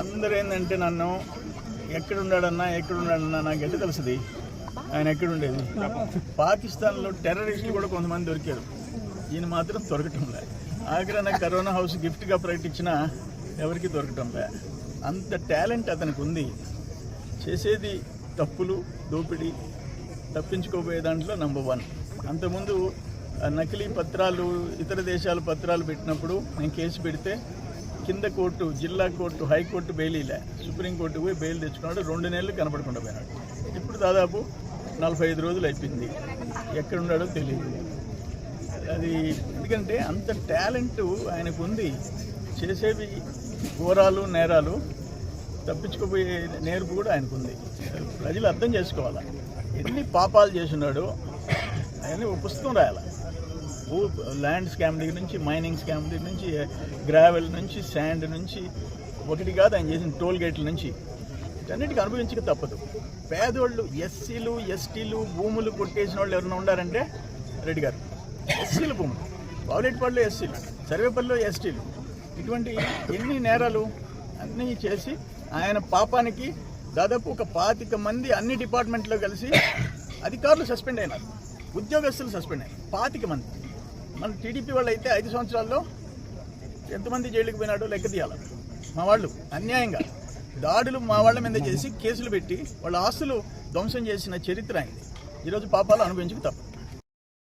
అందరూ ఏంటంటే నన్ను ఎక్కడున్నాడన్నా ఎక్కడున్నాడన్నా నాకు ఎట్లా తెలుస్తుంది? ఆయన ఎక్కడుండేది? పాకిస్తాన్లో టెర్రరిస్టులు కూడా కొంతమంది దొరికారు. ఈయన మాత్రం దొరకటం లే ఆఖరి నాకు కరోనా హౌస్ గిఫ్ట్గా ప్రకటించినా ఎవరికి దొరకటం లే అంత టాలెంట్ అతనికి ఉంది చేసేది తప్పులు దోపిడీ తప్పించుకోబోయే దాంట్లో నంబర్ వన్. అంతకుముందు నకిలీ పత్రాలు ఇతర దేశాల పత్రాలు పెట్టినప్పుడు నేను కేసు పెడితే కింద కోర్టు జిల్లా కోర్టు హైకోర్టు బెయిలీలే. సుప్రీంకోర్టు పోయి బెయిల్ తెచ్చుకున్నాడు. రెండు నెలలు కనపడకుండా పోయినాడు. ఇప్పుడు దాదాపు నలభై ఐదు రోజులు అయిపోయింది. ఎక్కడున్నాడో తెలియదు. అది ఎందుకంటే అంత టాలెంట్ ఆయనకు ఉంది. చేసేవి ఘోరాలు నేరాలు తప్పించుకోపోయే నేర్పు కూడా ఆయనకు ఉంది. ప్రజలు అర్థం చేసుకోవాలి? ఎన్ని పాపాలు చేసినాడో ఆయన ఒక పుస్తకం రాయాలి? భూ ల్యాండ్ స్కామ్ దగ్గర నుంచి మైనింగ్ స్కామ్ దగ్గర నుంచి గ్రావెల్ నుంచి శాండ్ నుంచి ఒకటి కాదు ఆయన చేసిన టోల్ గేట్ల నుంచి. వీటన్నిటికీ అనుభవించక తప్పదు. పేదోళ్ళు ఎస్సీలు ఎస్టీలు భూములు కొట్టేసిన వాళ్ళు ఎవరైనా ఉండారంటే రెడ్డి గారు. ఎస్సీలు భూములు. బావులేటిపాడులో ఎస్సీలు సర్వేపల్లిలో ఎస్టీలు. ఇటువంటి ఎన్ని నేరాలు అన్నీ చేసి ఆయన పాపానికి దాదాపు ఒక పాతిక మంది అన్ని డిపార్ట్మెంట్లో కలిసి అధికారులు సస్పెండ్ అయినారు. ఉద్యోగస్తులు సస్పెండ్ అయ్యారు పాతిక మంది. మన టీడీపీ వాళ్ళు అయితే ఐదు సంవత్సరాల్లో ఎంతమంది జైలుకి పోయినాడో లెక్క తీయాలి. మా వాళ్ళు అన్యాయంగా. దాడులు మా వాళ్ళ మీద చేసి కేసులు పెట్టి వాళ్ళ ఆస్తులు ధ్వంసం చేసిన చరిత్ర అయింది ఈరోజు పాపాలు అనుభవించుకు తప్పదు